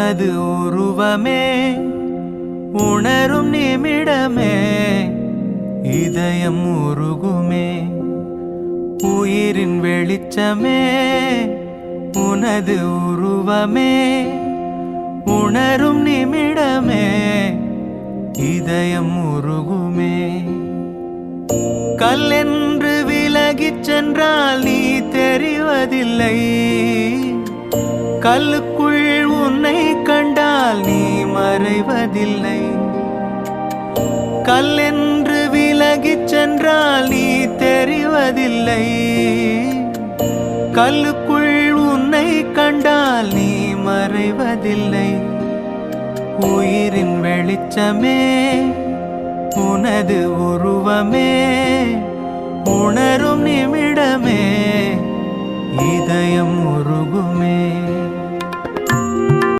உனது உருவமே உணரும் நிமிடமே இதயம் உருகுமே உயிரின் வெளிச்சமே உனது உருவமே உணரும் நிமிடமே இதயம் உருகுமே. கல்லென்று விலகிச் சென்றால் நீ தெரிவதில்லை கல்லுக்குள் மறைவதில்லை கல்லென்று விலகிச் சென்றால் நீ தெரிவதில்லை. கல்லுக்குள் உன்னை கண்டால் நீ மறைவதில்லை. உயிரின் வெளிச்சமே உனது உருவமே. உணரும் நிமிடமே இதயம் உருகுமே.